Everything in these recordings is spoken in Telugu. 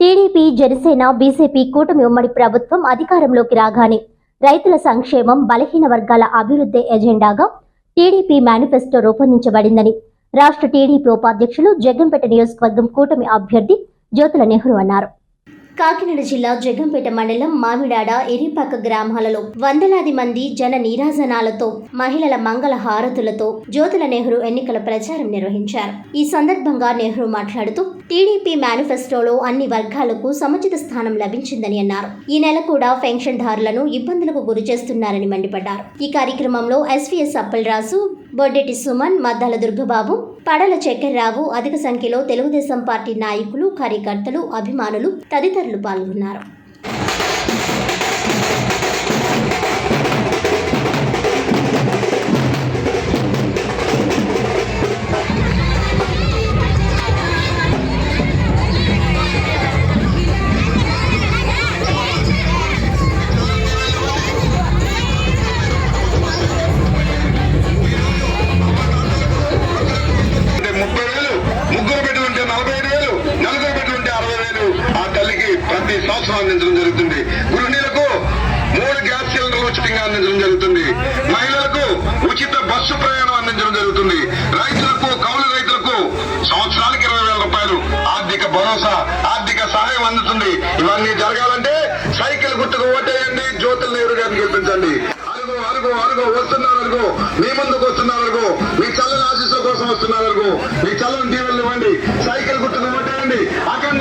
టీడీపీ జనసేన బీజేపీ కూటమి ఉమ్మడి ప్రభుత్వం అధికారంలోకి రాగానే రైతుల సంక్షేమం బలహీన వర్గాల అభివృద్ధి ఎజెండాగా టీడీపీ మేనిఫెస్టో రూపొందించబడిందని రాష్ట్ర టీడీపీ ఉపాధ్యక్షులు జగ్గంపేట నియోజకవర్గం కూటమి అభ్యర్థి జ్యోతుల నెహ్రూ అన్నారు. కాకినాడ జిల్లా జగ్గంపేట మండలం మామిడాడ ఎరిపాక గ్రామాలలో వందలాది మంది జన నీరాజనాలతో మహిళల మంగళ హారతులతో జ్యోతుల నెహ్రూ ఎన్నికల ప్రచారం నిర్వహించారు. ఈ సందర్భంగా నెహ్రూ మాట్లాడుతూ టీడీపీ మేనిఫెస్టోలో అన్ని వర్గాలకు సముచిత స్థానం లభించిందని అన్నారు. ఈ నెల కూడా పెన్షన్దారులను ఇబ్బందులకు గురి చేస్తున్నారని మండిపడ్డారు. ఈ కార్యక్రమంలో ఎస్వీఎస్ అప్పలరాజు బొడ్డెటి సుమన్ మద్దాల దుర్గబాబు పడల చక్కెర్రావు అధిక సంఖ్యలో తెలుగుదేశం పార్టీ నాయకులు కార్యకర్తలు అభిమానులు తదితరులు పాల్గొన్నారు. ప్రతి అందించడం జరుగుతుంది. గృహిణులకు మూడు గ్యాస్ సిలిండర్లు ఉచితంగా అందించడం జరుగుతుంది. మహిళలకు ఉచిత బస్సు ప్రయాణం అందించడం జరుగుతుంది. రైతులకు కౌలు రైతులకు సంవత్సరానికి ఇరవై వేల రూపాయలు ఆర్థిక భరోసా ఆర్థిక సహాయం అందుతుంది. ఇవన్నీ జరగాలంటే సైకిల్ గుర్తుకు ఓటేయండి. జ్యోతుల నెహ్రూ గారిని గెలిపించండి. అరుగు అరుగు అరుగు వస్తున్నారు అరుగు. మీ ముందుకు వస్తున్నారు అరుగు. మీ చల్లని ఆశీస్సుల కోసం వస్తున్నారు అరుగు. మీ చల్లని దీవెనలు ఇవ్వండి. సైకిల్ గుర్తుకు ఓటేయండి. అక్కడ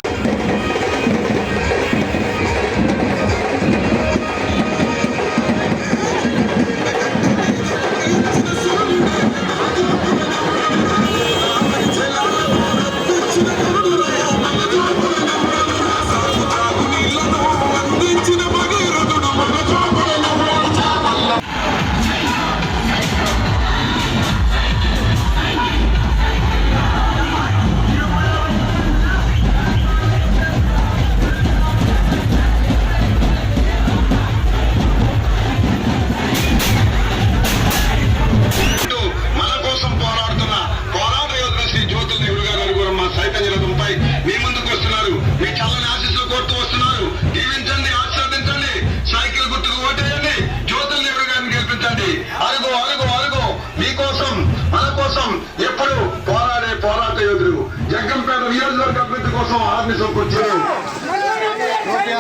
కోసం ఆర్మీ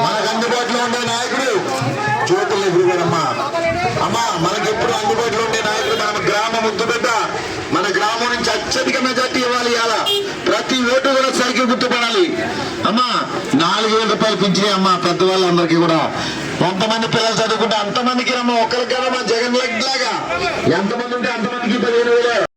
మనకు అందుబాటులో ఉండే నాయకుడు. జ్యోతుల నెహ్రూ అమ్మా మనకి ఎప్పుడు అందుబాటులో ఉండే నాయకుడు? మన గ్రామం ముద్దు బిడ్డ మన గ్రామం నుంచి అత్యధిక మెజార్టీ ఇవ్వాలి ఇవాళ. ప్రతి ఓటు కూడా సైకిల్ గుర్తుపడాలి. అమ్మా నాలుగు వేల రూపాయలు పెంచినాయి అమ్మా పెద్దవాళ్ళందరికీ కూడా. ఎంతమంది పిల్లలు చదువుకుంటే అంతమందికి అమ్మ ఒక్కరికైనా మా జగన్ లెగ్ లాగా. ఎంతమంది ఉంటే అంతమందికి పదిహేను